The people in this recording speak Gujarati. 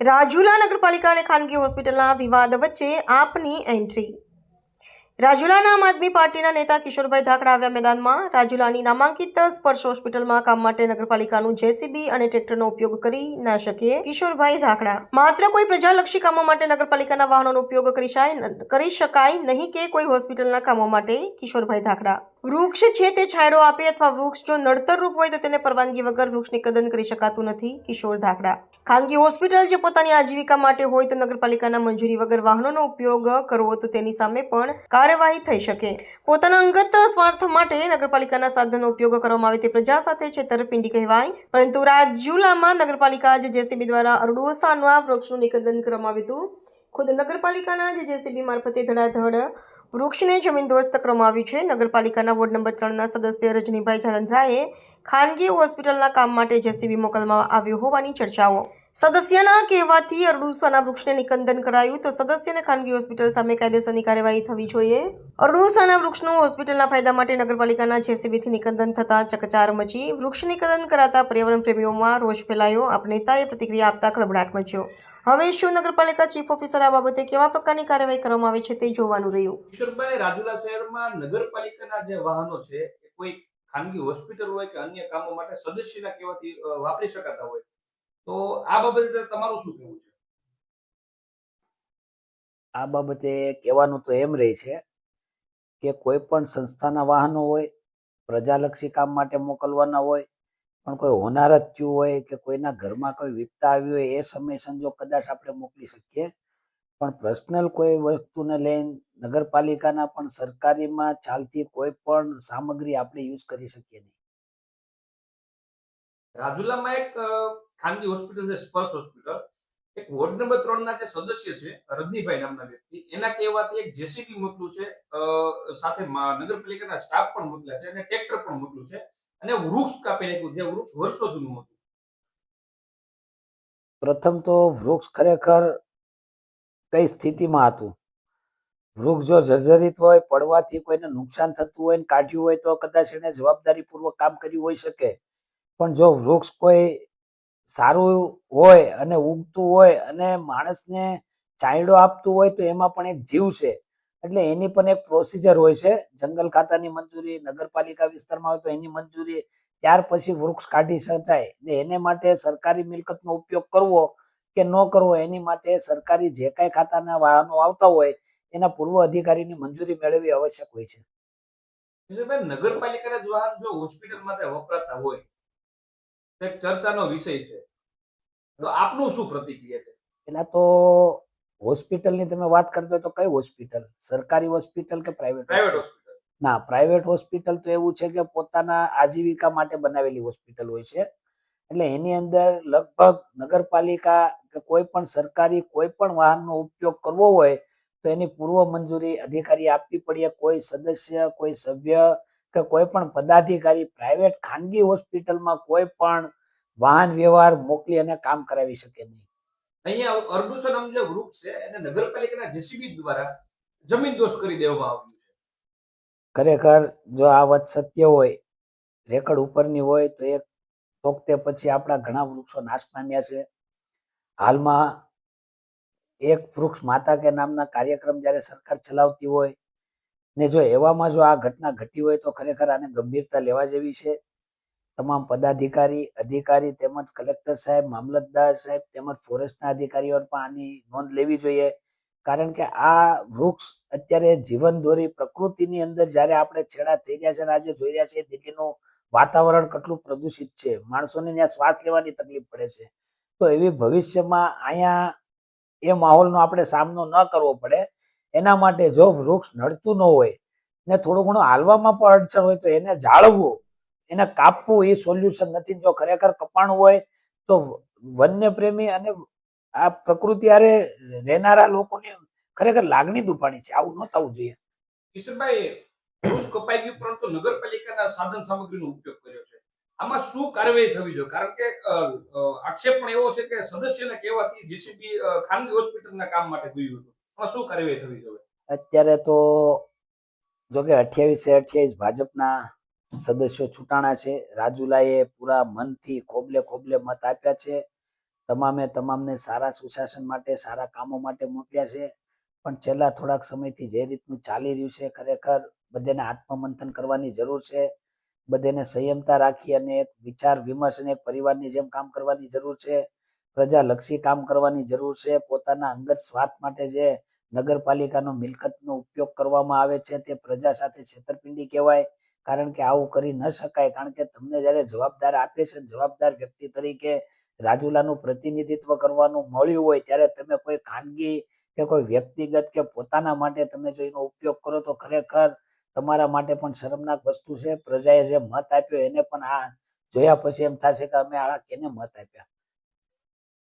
રાજુલા નગરપાલિકા અને ખાનગી હોસ્પિટલના વિવાદ વચ્ચે આપની એન્ટ્રી રાજુલાના આમ આદમી પાર્ટીના નેતા કિશોરભાઈ ધાકડા આવ્યા મેદાનમાં. રાજુલાની નામાંકિત સ્પર્શ હોસ્પિટલમાં કામ માટે નગરપાલિકાનું જેસીબી અને ટ્રેક્ટરનો ઉપયોગ કરી ના શકીએ કિશોરભાઈ ધાકડા. માત્ર કોઈ પ્રજાલક્ષી કામો માટે નગરપાલિકાના વાહનોનો ઉપયોગ કરી કરી શકાય નહીં કે કોઈ હોસ્પિટલના કામો માટે, કિશોરભાઈ ધાકડા. વૃક્ષ છે તે છાંયડો આપે અથવા વૃક્ષ જો નડતર રૂપ હોય તો તેને પરવાનગી વગર વૃક્ષની કદન કરી શકાતું નથી, કિશોર ધાકડા. ખાનગી હોસ્પિટલ જે પોતાની આજીવિકા માટે હોય તો નગરપાલિકાના મંજૂરી વગર વાહનોનો ઉપયોગ કરવો તો તેની સામે પણ કાર્યવાહી થઈ શકે. પોતાના અંગત સ્વાર્થ માટે નગરપાલિકાના સાધનનો ઉપયોગ કરવામાં આવે તે પ્રજા સાથે છેતરપિંડી કહેવાય. પરંતુ રાજુલામાં નગરપાલિકા જે જેસીબી દ્વારા અરડોસાના વૃક્ષનું નિકંદન કરવામાં આવ્યું હતું. ખુદ નગરપાલિકાના જે જેસીબી મારફતે ધડાધડ વૃક્ષને જમીનદોસ્ત કરવામાં આવ્યું છે. નગરપાલિકાના વોર્ડ નંબર ત્રણના સદસ્ય રજનીભાઈ જાલંધરાએ ખાનગી હોસ્પિટલના કામ માટે જેસીબી મોકલવામાં આવ્યું હોવાની ચર્ચાઓ સદસ્યના કહેવાથી અરડુસાના વૃક્ષને નિકંદન કરાયું. તો સદસ્યને ખાનગી હોસ્પિટલ સામે કાયદેસરની કાર્યવાહી થવી જોઈએ. અરડુસાના વૃક્ષનું હોસ્પિટલના ફાયદા માટે નગરપાલિકાના જેસીબીથી નિકંદન થતા ચકચાર મચી વૃક્ષ નિકંદન કરાતા પર્યાવરણ પ્રેમીઓમાં રોષ ફેલાયો. આપ નેતાએ પ્રતિક્રિયા આપતા ખળભળાટ મચ્યો. હવે શું નગરપાલિકા ચીફ ઓફિસર આ બાબતે કેવા પ્રકારની કાર્યવાહી કરવામાં આવે છે તે જોવાનું રહ્યું. કિશોરભાઈ, રાજુલા શહેરમાં નગરપાલિકાના જે વાહનો છે કોઈ ખાનગી હોસ્પિટલ હોય કે અન્ય કામો માટે સદસ્યના કહેવાથી વાપરી શકાતા હોય? તો આ બાબતે તમારું શું કહેવું છે? આ બાબતે કહેવાનું તો એમ રહે છે કે કોઈ પણ સંસ્થાના વાહનો હોય, પ્રજાલક્ષી કામ માટે મોકલવાના હોય, પણ કોઈ હોનાર જ થયું હોય કે કોઈના ઘરમાં કોઈ વિપતા આવી હોય, એ સમય સંજોગ કદાચ આપણે મોકલી શકીએ. પણ પર્સનલ કોઈ વસ્તુને લઈને નગરપાલિકાના પણ સરકારીમાં ચાલતી કોઈ પણ સામગ્રી આપણે યુઝ કરી શકીએ નહીં. રાજુલામાં એક ખાનગી હોસ્પિટલ છે, સ્પર્શ હોસ્પિટલ. એક વોર્ડ નંબર ત્રણ ના જે સદસ્ય છે, રજનીભાઈ નામના વ્યક્તિ, એના કહેવાથી એક જેસીબી મોકલું છે સાથે નગરપાલિકાના સ્ટાફ પણ મોકલ્યા છે અને ટ્રેક્ટર પણ મોકલ્યું છે અને વૃક્ષ કાપી નાખ્યું જે વૃક્ષ વર્ષો જૂનું હતું. પ્રથમ તો વૃક્ષ ખરેખર કઈ સ્થિતિમાં હતું? વૃક્ષ જો જર્જરિત હોય, પડવાથી કોઈને નુકસાન થતું હોય કાઢ્યું હોય તો કદાચ એને જવાબદારીપૂર્વક કામ કર્યું હોઈ શકે. પણ જો વૃક્ષ કોઈ સારું હોય અને ઉગતું હોય અને માણસને ચાયડો આપતું હોય તો એમાં પણ એક જીવ છે. એટલે એની પણ એક પ્રોસિજર હોય છે. જંગલ ખાતાની મંજૂરી, નગરપાલિકા વિસ્તારમાં હોય તો એની મંજૂરી, ત્યાર પછી વૃક્ષ કાઢી શકાય. ને એને માટે સરકારી મિલકતનો ઉપયોગ કરવો કે ન કરવો, એની માટે સરકારી જે કાંઈ ખાતાના વાહનો આવતા હોય, એના પૂર્વ અધિકારીની મંજૂરી મેળવવી આવશ્યક હોય છે. નગરપાલિકાના વાહન જો હોસ્પિટલમાં વપરાતા હોય એક ચર્ચાનો વિષય છે. તો આપનું શું પ્રતિક્રિયા છે? પેલા તો હોસ્પિટલની તમે વાત કરતો તો કઈ હોસ્પિટલ? સરકારી હોસ્પિટલ કે પ્રાઇવેટ પ્રાઇવેટ હોસ્પિટલ ના પ્રાઇવેટ હોસ્પિટલ તો એવું છે કે પોતાના આજીવિકા માટે બનાવેલી હોસ્પિટલ હોય છે. એટલે એની અંદર લગભગ નગરપાલિકા કે કોઈ પણ સરકારી કોઈ પણ વાહનનો ઉપયોગ કરવો હોય તો એની પૂર્વ મંજૂરી અધિકારી આપવી પડે. કોઈ સદસ્ય કોઈ સભ્ય કે કોઈ પણ પદાધિકારી પ્રાઇવેટ ખાનગી હોસ્પિટલમાં કોઈ પણ વાહન વ્યવહાર મોકલી અને કામ કરાવી શકે નહીં. અહીંયા અર્બુસન નામ જે વૃક્ષ છે એને નગરપાલિકાના જેસીબી દ્વારા જમીન દોષ કરી દેવામાં આવ્યું છે. ખરેખર જો આ વાત સત્ય હોય રેકર્ડ ઉપરની હોય તો એક તોકતે પછી આપણા ઘણા વૃક્ષો નાશ પામ્યા છે. હાલમાં એક વૃક્ષ માતા કે નામના કાર્યક્રમ જ્યારે સરકાર ચલાવતી હોય ને જો એવામાં જો આ ઘટના ઘટી હોય તો ખરેખર આને ગંભીરતા લેવા જેવી છે. તમામ પદાધિકારી, અધિકારી તેમજ કલેક્ટર સાહેબ, મામલતદાર સાહેબ તેમજ ફોરેસ્ટના અધિકારીઓ પણ આની નોંધ લેવી જોઈએ. કારણ કે આ વૃક્ષ અત્યારે જીવન દોરી પ્રકૃતિની અંદર જ્યારે આપણે છેડા થઈ રહ્યા છે અને આજે જોઈ રહ્યા છે દિલ્હીનું વાતાવરણ કેટલું પ્રદૂષિત છે. માણસોને ત્યાં શ્વાસ લેવાની તકલીફ પડે છે. તો એવી ભવિષ્યમાં અહીંયા એ માહોલનો આપણે સામનો ન કરવો પડે. એના માટે જો વૃક્ષ નડતું ન હોય ને થોડું ઘણું હાલવામાં પણ અડચણ હોય તો એને જાળવવું, એને કાપવું એ સોલ્યુશન નથી. જો ખરેખર કપાણું હોય તો વન્ય પ્રેમી અને આ પ્રકૃતિ આરે રહેનારા લોકોની ખરેખર લાગણી દુભાણી છે. આવું ન થવું જોઈએ. કિશોરભાઈ વૃક્ષ કપાઈ ગયું પરંતુ નગરપાલિકાના સાધન સામગ્રીનો ઉપયોગ કર્યો છે. આમાં શું કાર્યવાહી થવી જોઈએ? કારણ કે આક્ષેપ પણ એવો છે કે સદસ્યને કહેવાથી જીસીબી ખાનગી હોસ્પિટલના કામ માટે ગયું હતું. શું કરવી થવી જોઈએ? અત્યારે તો જો કે અઠ્યાવીસે અઠ્યાવીસ ભાજપના સદસ્યો છૂટાણા છે. રાજુલાએ પૂરા મનથી ખોબલે ખોબલે મત આપ્યા છે. તમામે તમામને સારા સુશાસન માટે, સારા કામો માટે મોકલ્યા છે. પણ છેલ્લા થોડાક સમયથી જે રીતનું ચાલી રહ્યું છે, ખરેખર બધાને આત્મમંથન કરવાની જરૂર છે. બધાને સંયમતા રાખી અને એક વિચાર વિમર્શ અને એક પરિવારની જેમ કામ કરવાની જરૂર છે. પ્રજાલક્ષી કામ કરવાની જરૂર છે. પોતાના અંગત સ્વાર્થ માટે જે નગરપાલિકાનો મિલકતનો ઉપયોગ કરવામાં આવે છે તે પ્રજા સાથે છેતરપિંડી કહેવાય. કારણ કે આવું કરી ન શકાય. કારણ કે તમને જ્યારે જવાબદાર આપે છે, જવાબદાર વ્યક્તિ તરીકે રાજુલાનું પ્રતિનિધિત્વ કરવાનું મળ્યું હોય ત્યારે તમે કોઈ ખાનગી કે કોઈ વ્યક્તિગત કે પોતાના માટે તમે જો એનો ઉપયોગ કરો તો ખરેખર તમારા માટે પણ શરમનાક વસ્તુ છે. પ્રજાએ જે મત આપ્યો એને પણ આ જોયા પછી એમ થશે કે અમે આ કેને મત આપ્યા?